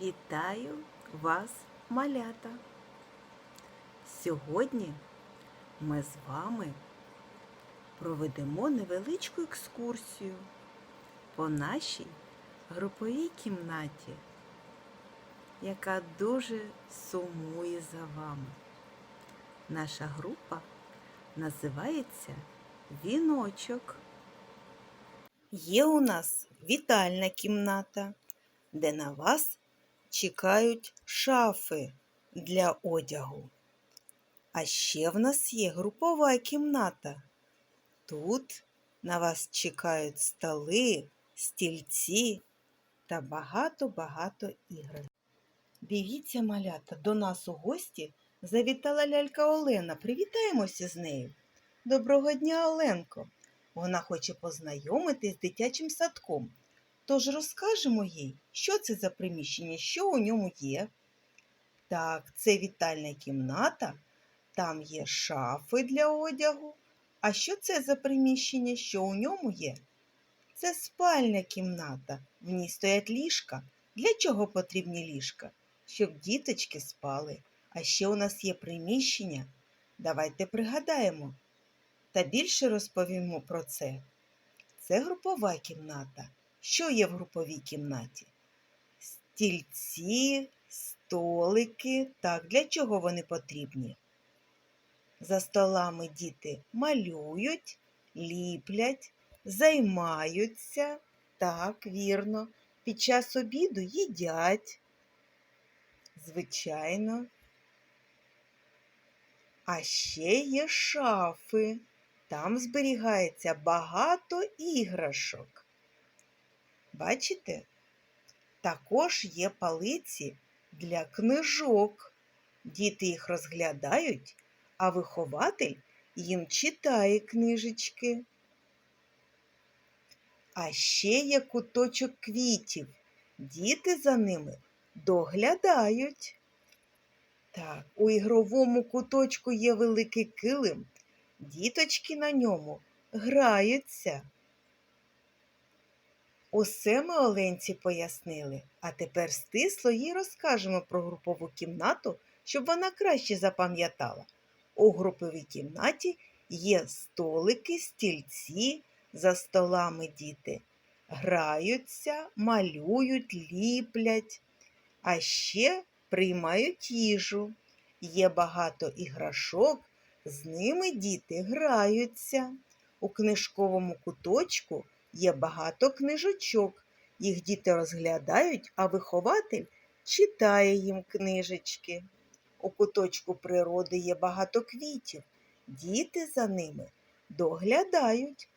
Вітаю вас, малята! Сьогодні ми з вами проведемо невеличку екскурсію по нашій груповій кімнаті, яка дуже сумує за вами. Наша група називається Віночок. Є у нас вітальна кімната, де на вас чекають шафи для одягу. А ще в нас є групова кімната. Тут на вас чекають столи, стільці та багато-багато ігор. Дивіться, малята, до нас у гості завітала лялька Олена. Привітаємося з нею. Доброго дня, Оленко! Вона хоче познайомитись з дитячим садком. Тож розкажемо їй, що це за приміщення, що у ньому є. Так, це вітальна кімната, там є шафи для одягу. А що це за приміщення, що у ньому є? Це спальня кімната. В ній стоять ліжка. Для чого потрібні ліжка? Щоб діточки спали. А ще у нас є приміщення. Давайте пригадаємо та більше розповімо про це. Це групова кімната. Що є в груповій кімнаті? Стільці, столики. Так, для чого вони потрібні? За столами діти малюють, ліплять, займаються. Так, вірно. Під час обіду їдять. Звичайно. А ще є шафи. Там зберігається багато іграшок. Бачите? Також є палиці для книжок. Діти їх розглядають, а вихователь їм читає книжечки. А ще є куточок квітів. Діти за ними доглядають. Так, у ігровому куточку є великий килим. Діточки на ньому граються. Усе ми Оленці пояснили, а тепер стисло їй розкажемо про групову кімнату, щоб вона краще запам'ятала. У груповій кімнаті є столики, стільці, за столами діти граються, малюють, ліплять, а ще приймають їжу. Є багато іграшок, з ними діти граються. У книжковому куточку є багато книжечок. Їх діти розглядають, а вихователь читає їм книжечки. У куточку природи є багато квітів. Діти за ними доглядають.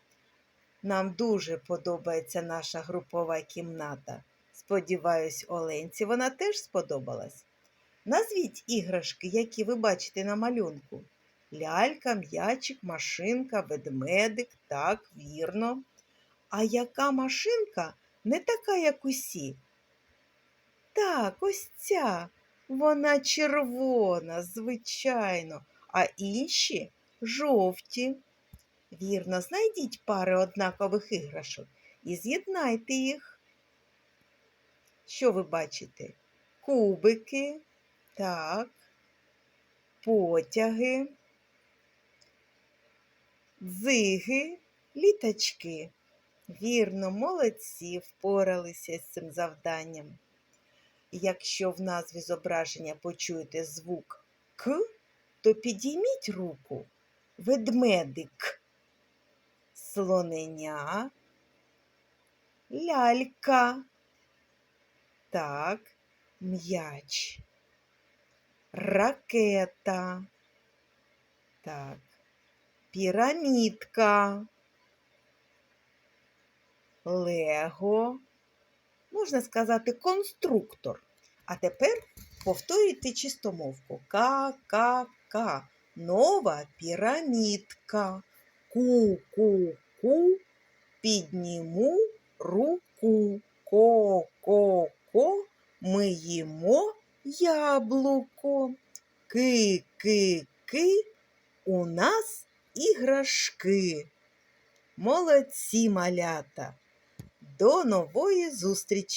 Нам дуже подобається наша групова кімната. Сподіваюсь, Оленці вона теж сподобалась. Назвіть іграшки, які ви бачите на малюнку. Лялька, м'ячик, машинка, ведмедик, так, вірно. А яка машинка не така, як усі? Так, ось ця. Вона червона, звичайно, а інші жовті. Вірно, знайдіть пари однакових іграшок і з'єднайте їх. Що ви бачите? Кубики, так, потяги, дзиги, літачки. Вірно, молодці впоралися з цим завданням. Якщо в назві зображення почуєте звук К, то підійміть руку. Ведмедик, слоненя, лялька, так, м'яч, ракета, так, пірамідка, лего, можна сказати, конструктор. А тепер повторюйте чистомовку. Ка-ка-ка. Нова пірамідка. Ку-ку-ку. Підніму руку. Ко-ко-ко. Ми їмо яблуко. Ки-ки-ки. У нас іграшки. Молодці малята. До нової зустрічі!